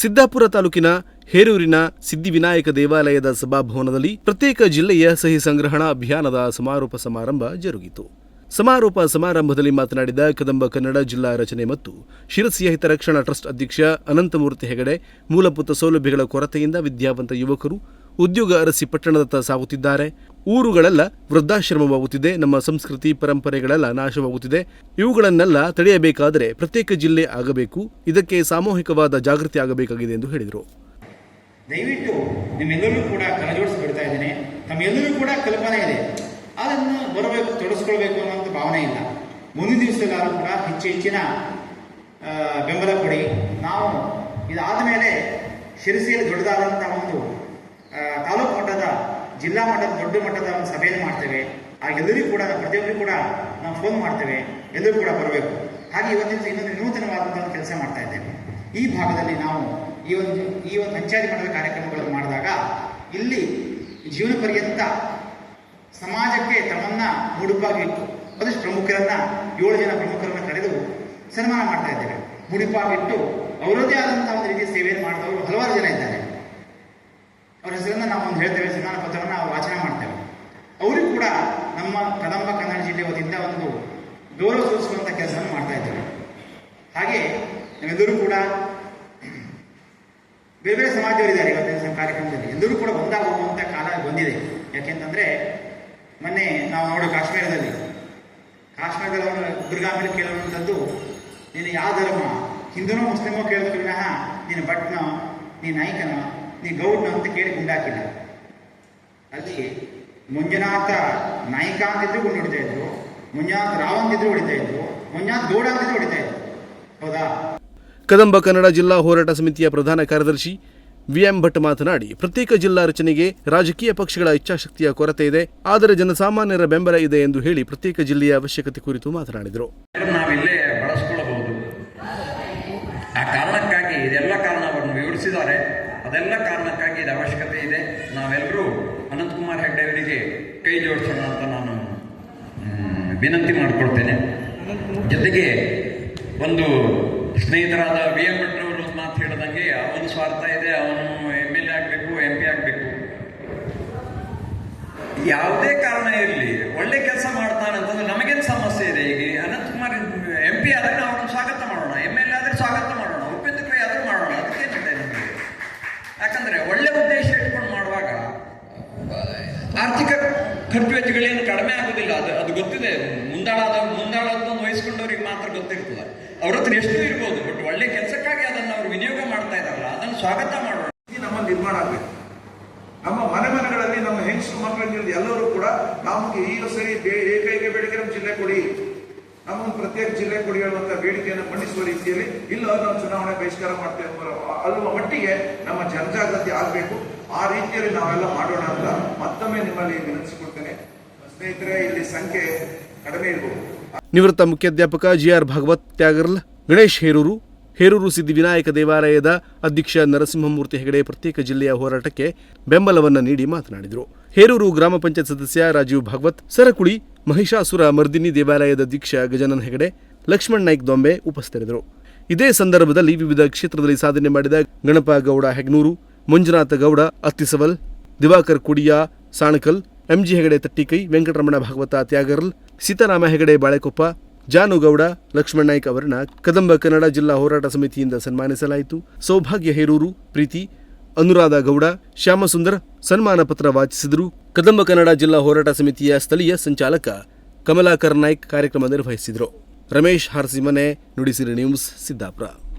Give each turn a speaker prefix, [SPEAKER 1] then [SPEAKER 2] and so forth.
[SPEAKER 1] ಸಿದ್ದಾಪುರ ತಾಲೂಕಿನ ಹೇರೂರಿನ ಸಿದ್ಧಿವಿನಾಯಕ ದೇವಾಲಯದ ಸಭಾಭವನದಲ್ಲಿ ಪ್ರತ್ಯೇಕ ಜಿಲ್ಲೆಯ ಸಹಿ ಸಂಗ್ರಹಣಾ ಅಭಿಯಾನದ ಸಮಾರೋಪ ಸಮಾರಂಭ ಜರುಗಿತು. ಸಮಾರೋಪ ಸಮಾರಂಭದಲ್ಲಿ ಮಾತನಾಡಿದ ಕದಂಬ ಕನ್ನಡ ಜಿಲ್ಲಾ ರಚನೆ ಮತ್ತು ಶಿರಸಿಯ ಹಿತರಕ್ಷಣಾ ಟ್ರಸ್ಟ್ ಅಧ್ಯಕ್ಷ ಅನಂತಮೂರ್ತಿ ಹೆಗಡೆ, ಮೂಲಭೂತ ಸೌಲಭ್ಯಗಳ ಕೊರತೆಯಿಂದ ವಿದ್ಯಾವಂತ ಯುವಕರು ಉದ್ಯೋಗ ಅರಸಿ ಪಟ್ಟಣದತ್ತ ಸಾಗುತ್ತಿದ್ದಾರೆ. ಊರುಗಳೆಲ್ಲ ವೃದ್ಧಾಶ್ರಮವಾಗುತ್ತಿದೆ. ನಮ್ಮ ಸಂಸ್ಕೃತಿ ಪರಂಪರೆಗಳೆಲ್ಲ ನಾಶವಾಗುತ್ತಿದೆ. ಇವುಗಳನ್ನೆಲ್ಲ ತಡೆಯಬೇಕಾದರೆ ಪ್ರತ್ಯೇಕ ಜಿಲ್ಲೆ ಆಗಬೇಕು. ಇದಕ್ಕೆ ಸಾಮೂಹಿಕವಾದ ಜಾಗೃತಿ ಆಗಬೇಕಾಗಿದೆ ಎಂದು ಹೇಳಿದರು.
[SPEAKER 2] ದಯವಿಟ್ಟು ನಿಮ್ಮೆಲ್ಲರೂ ಕೂಡ ಕಲಜೋಡಿಸ್ಬಿಡ್ತಾ ಇದ್ದೇನೆ. ತಮ್ಮೆಲ್ಲರೂ ಕೂಡ ಕಲ್ಪನೆ ಇದೆ. ಅದನ್ನು ಬರಬೇಕು ತೊಡಸ್ಕೊಳ್ಬೇಕು ಅನ್ನೋಂಥ ಭಾವನೆ ಇಲ್ಲ. ಮುಂದಿನ ದಿವಸದಲ್ಲಾದರೂ ಕೂಡ ಹೆಚ್ಚು ಹೆಚ್ಚಿನ ಬೆಂಬಲ ಕೊಡಿ. ನಾವು ಇದಾದ ಮೇಲೆ ಶಿರಸಿಯಲ್ಲಿ ದೊಡ್ಡದಾದಂಥ ಒಂದು ಜಿಲ್ಲಾ ಮಟ್ಟದ, ದೊಡ್ಡ ಮಟ್ಟದ ಒಂದು ಸಭೆಯನ್ನು ಮಾಡ್ತೇವೆ. ಆ ಎಲ್ಲರಿಗೂ ಕೂಡ ಪ್ರತಿಯೊಬ್ಬರಿಗೂ ಕೂಡ ನಾವು ಫೋನ್ ಮಾಡ್ತೇವೆ. ಎಲ್ಲರೂ ಕೂಡ ಬರಬೇಕು. ಹಾಗೆ ಇವತ್ತಿನ ಇನ್ನೊಂದು ನೂತನವಾದಂಥ ಒಂದು ಕೆಲಸ ಮಾಡ್ತಾ ಇದ್ದೇವೆ. ಈ ಭಾಗದಲ್ಲಿ ನಾವು ಈ ಒಂದು ಈ ಒಂದು ಪಂಚಾಯತ್ ಮಟ್ಟದ ಕಾರ್ಯಕ್ರಮಗಳನ್ನು ಮಾಡಿದಾಗ ಇಲ್ಲಿ ಜೀವನ ಪರ್ಯಂತ ಸಮಾಜಕ್ಕೆ ತಮ್ಮನ್ನ ಮುಡುಪಾಗಿ ಇಟ್ಟು ಒಂದಿಷ್ಟು ಪ್ರಮುಖರನ್ನ, ಏಳು ಜನ ಪ್ರಮುಖರನ್ನ ಕರೆದು ಸನ್ಮಾನ ಮಾಡ್ತಾ ಇದ್ದೇವೆ. ಮುಡಿಪಾಗಿಟ್ಟು ಅವರದೇ ಆದಂತಹ ಒಂದು ರೀತಿಯ ಸೇವೆಯನ್ನು ಮಾಡಿದವರು ಹಲವಾರು ಜನ ಇದ್ದಾರೆ. ಅವರ ಹೆಸರನ್ನ ನಾವು ಒಂದು ಹೇಳ್ತೇವೆ. ಸನ್ಮಾನ ಪತ್ರವನ್ನು ನಾವು ವಾಚನ ಮಾಡ್ತೇವೆ ಅವರಿಗೂ ಕೂಡ ನಮ್ಮ ಕದಂಬ ಕನ್ನಡ ಜಿಲ್ಲೆ ವತಿಯಿಂದ ಒಂದು ಗೌರವ ಸೂಚಿಸುವಂಥ ಕೆಲಸವನ್ನು ಮಾಡ್ತಾ ಇದ್ದೇವೆ ಹಾಗೆ ನಾವೆಲ್ಲರೂ ಕೂಡ ಬೇರೆ ಬೇರೆ ಸಮಾಜದವರಿದ್ದಾರೆ ಇವತ್ತಿನ ಕಾರ್ಯಕ್ರಮದಲ್ಲಿ. ಎಲ್ಲರೂ ಕೂಡ ಒಂದಾಗುವಂಥ ಕಾಲ ಬಂದಿದೆ. ಯಾಕೆಂತಂದ್ರೆ ಮೊನ್ನೆ ನಾವು ನೋಡೋ ಕಾಶ್ಮೀರದಲ್ಲಿ. ಕಾಶ್ಮೀರದಲ್ಲಿ ಅವನು ಮೇಲೆ ಕೇಳುವಂಥದ್ದು ನೀನು ಯಾವ ಧರ್ಮ? ಹಿಂದೂನೋ ಮುಸ್ಲಿಮೋ ಕೇಳಿದ್ರು ವಿನಃ ನೀನು ಭಟ್ನ, ನೀ ನಾಯಕನ, ನೀ ಗೌಡ್ನ ಅಂತ ಕೇಳಿ ಗುಂಡಾಕಿಲ್ಲ ಅಲ್ಲಿ ಮಂಜುನಾಥ ನಾಯಕ ಅಂತಿದ್ರು ಗುಂಡು ಹೊಡಿತಾ ಇದ್ರು. ಮಂಜುನಾಥ್ ರಾವ್ ಅಂತಿದ್ರು ಹೊಡಿತಾ ಇದ್ರು ಮುಂಜಾತ್ ಗೌಡ ಅಂತಿದ್ರು ಹೊಡಿತಾ ಇದ್ರು ಹೌದಾ?
[SPEAKER 1] ಕದಂಬ ಕನ್ನಡ ಜಿಲ್ಲಾ ಹೋರಾಟ ಸಮಿತಿಯ ಪ್ರಧಾನ ಕಾರ್ಯದರ್ಶಿ ವಿಎಂ ಭಟ್ ಮಾತನಾಡಿ ಪ್ರತ್ಯೇಕ ಜಿಲ್ಲಾ ರಚನೆಗೆ ರಾಜಕೀಯ ಪಕ್ಷಗಳ ಇಚ್ಛಾಶಕ್ತಿಯ ಕೊರತೆ ಇದೆ ಆದರೆ ಜನಸಾಮಾನ್ಯರ ಬೆಂಬಲ ಇದೆ ಎಂದು ಹೇಳಿ ಪ್ರತ್ಯೇಕ ಜಿಲ್ಲೆಯ ಅವಶ್ಯಕತೆ ಕುರಿತು ಮಾತನಾಡಿದರು.
[SPEAKER 3] ನಾವಿಲ್ಲೇ ಬಳಸ್ಕೊಳ್ಳಬಹುದು. ಆ ಕಾರಣಕ್ಕಾಗಿ ಇದೆಲ್ಲ ಕಾರಣವನ್ನು ವಿವರಿಸಿದ್ದಾರೆ. ಅದೆಲ್ಲ ಕಾರಣಕ್ಕಾಗಿ ಇದು ಅವಶ್ಯಕತೆ ಇದೆ. ನಾವೆಲ್ಲರೂ ಅನಂತಕುಮಾರ್ ಹೆಗ್ಡೆ ಅವರಿಗೆ ಕೈ ಜೋಡಿಸೋಣ ಅಂತ ನಾನು ವಿನಂತಿ ಮಾಡಿಕೊಳ್ತೇನೆ. ಜೊತೆಗೆ ಒಂದು ಸ್ನೇಹಿತರಾದ ವಿ ಎಂ ಭಟ್ರವರು ಮಾತು ಹೇಳಿದಂಗೆ ಅವನು ಸ್ವಾರ್ಥ ಇದೆ ಅವನು ಎಂ ಎಲ್ ಎ ಆಗಬೇಕು ಎಂ ಪಿ ಆಗಬೇಕು. ಯಾವುದೇ ಕಾರಣ ಇರಲಿ ಒಳ್ಳೆ ಕೆಲಸ ಮಾಡ್ತಾನೆ ಅಂತಂದ್ರೆ ನಮಗೇನು ಸಮಸ್ಯೆ ಇದೆ ಈಗ? ಅನಂತಕುಮಾರ್ ಎಂ ಪಿ ಆದರೆ ನಾವು ಅವನು ಸ್ವಾಗತ ಮಾಡೋಣ ಎಂ ಎಲ್ ಎ ಆದರೆ ಸ್ವಾಗತ ಮಾಡೋಣ ಉಪೇಂದ್ರ ಕೈ ಆದರೂ ಮಾಡೋಣ ಅದಕ್ಕೆ ನಮಗೆ? ಯಾಕಂದ್ರೆ ಒಳ್ಳೆ ಉದ್ದೇಶ ಇಟ್ಕೊಂಡು ಮಾಡುವಾಗ ಆರ್ಥಿಕ ಖರ್ಚು ವೆಚ್ಚಗಳೇನು ಕಡಿಮೆ ಆಗೋದಿಲ್ಲ. ಅದು ಅದು ಗೊತ್ತಿದೆ. ಮುಂದಾಳಾದ ಮುಂದಾಳತ್ವವನ್ನು ವಹಿಸ್ಕೊಂಡವ್ರಿಗೆ ಮಾತ್ರ ಗೊತ್ತಿರ್ತದೆ. ಅವ್ರ ಹತ್ರ ಎಷ್ಟು ಇರ್ಬೋದು ಬಟ್ ಒಳ್ಳೆ ಕೆಲಸಕ್ಕಾಗಿ ಅದನ್ನು ಅವ್ರು ವಿನಿಯೋಗ ಮಾಡ್ತಾ ಇದ್ದಾರಲ್ಲ, ಅದನ್ನು ಸ್ವಾಗತ ಮಾಡೋಣ
[SPEAKER 4] ನಮ್ಮ ನಿರ್ಮಾಣ ಆಗಬೇಕು. ನಮ್ಮ ಮನೆ ಮನೆಗಳಲ್ಲಿ ನಮ್ಮ ಹೆಂಗಸು ಮಕ್ಕಳಿಂದ ಎಲ್ಲರೂ ಕೂಡ ನಮಗೆ ಈಗ ಸರಿ ಏಕೈಕ ಬೇಡಿಕೆ ನಮ್ಮ ಜಿಲ್ಲೆ ಕೊಡಿ. ನಮ್ಮೊಂದು ಪ್ರತ್ಯೇಕ ಜಿಲ್ಲೆ ಕೊಡಿ ಹೇಳುವಂತ ಬೇಡಿಕೆಯನ್ನು ಮಂಡಿಸುವ ರೀತಿಯಲ್ಲಿ ಇಲ್ಲ ನಾವು ಚುನಾವಣೆ ಬಹಿಷ್ಕಾರ ಮಾಡ್ತೇವೆ ಅಲ್ಲುವ ಮಟ್ಟಿಗೆ ನಮ್ಮ ಜನಜಾಗೃತಿ ಆಗಬೇಕು. ಆ ರೀತಿಯಲ್ಲಿ ನಾವೆಲ್ಲ ಮಾಡೋಣ ಅಂತ ಮತ್ತೊಮ್ಮೆ ನಿಮ್ಮಲ್ಲಿ ವಿನಂತಿಸಿಕೊಳ್ತೇನೆ
[SPEAKER 1] ನಿವೃತ್ತ ಮುಖ್ಯಾಧ್ಯಾಪಕ ಜಿಆರ್ ಭಾಗವತ್ ತ್ಯಾಗರ್ಲ್, ಗಣೇಶ್ ಹೇರೂರು ಹೇರೂರು ಸಿದ್ಧಿವಿನಾಯಕ ದೇವಾಲಯದ ಅಧ್ಯಕ್ಷ ನರಸಿಂಹಮೂರ್ತಿ ಹೆಗಡೆ ಪ್ರತ್ಯೇಕ ಜಿಲ್ಲೆಯ ಹೋರಾಟಕ್ಕೆ ಬೆಂಬಲವನ್ನು ನೀಡಿ ಮಾತನಾಡಿದರು. ಹೇರೂರು ಗ್ರಾಮ ಪಂಚಾಯತ್ ಸದಸ್ಯ ರಾಜೀವ್ ಭಾಗವತ್, ಸರಕುಳಿ ಮಹಿಷಾಸುರ ಮರ್ದಿನಿ ದೇವಾಲಯದ ಅಧ್ಯಕ್ಷ ಗಜಾನನ್ ಹೆಗಡೆ, ಲಕ್ಷ್ಮಣ್ ನಾಯ್ಕ್ ದೊಂಬೆ ಉಪಸ್ಥಿತರಿದ್ದರು. ಇದೇ ಸಂದರ್ಭದಲ್ಲಿ ವಿವಿಧ ಕ್ಷೇತ್ರದಲ್ಲಿ ಸಾಧನೆ ಮಾಡಿದ ಗಣಪ ಗೌಡ ಹೆಗ್ನೂರು, ಮಂಜುನಾಥ ಗೌಡ ಅತ್ತಿಸವಲ್, ದಿವಾಕರ್ ಕುಡಿಯಾ, ಸಾಣಕಲ್ ಎಂಜಿ ಹೆಗಡೆ ತಟ್ಟಿಕೈ, ವೆಂಕಟರಮಣ ಭಾಗವತ ತ್ಯಾಗರ್ಲ್, ಸೀತಾರಾಮ ಹೆಗಡೆ ಬಾಳೆಕೊಪ್ಪ ಜಾನುಗೌಡ ಲಕ್ಷ್ಮಣ್ ಅವರನ್ನ ಕದಂಬ ಕನ್ನಡ ಜಿಲ್ಲಾ ಹೋರಾಟ ಸಮಿತಿಯಿಂದ ಸನ್ಮಾನಿಸಲಾಯಿತು. ಸೌಭಾಗ್ಯ ಹೇರೂರು, ಪ್ರೀತಿ, ಅನುರಾಧ ಗೌಡ, ಶ್ಯಾಮಸುಂದರ್ ಸನ್ಮಾನ ಪತ್ರ ವಾಚಿಸಿದರು. ಕದಂಬ ಕನ್ನಡ ಜಿಲ್ಲಾ ಹೋರಾಟ ಸಮಿತಿಯ ಸ್ಥಳೀಯ ಸಂಚಾಲಕ ಕಮಲಾಕರ್ ನಾಯ್ಕ್ ಕಾರ್ಯಕ್ರಮ ನಿರ್ವಹಿಸಿದರು. ರಮೇಶ್ ಹಾರ್ಸಿಮನೆ, ನುಡಿಸಿರಿ ನ್ಯೂಸ್, ಸಿದ್ದಾಪುರ.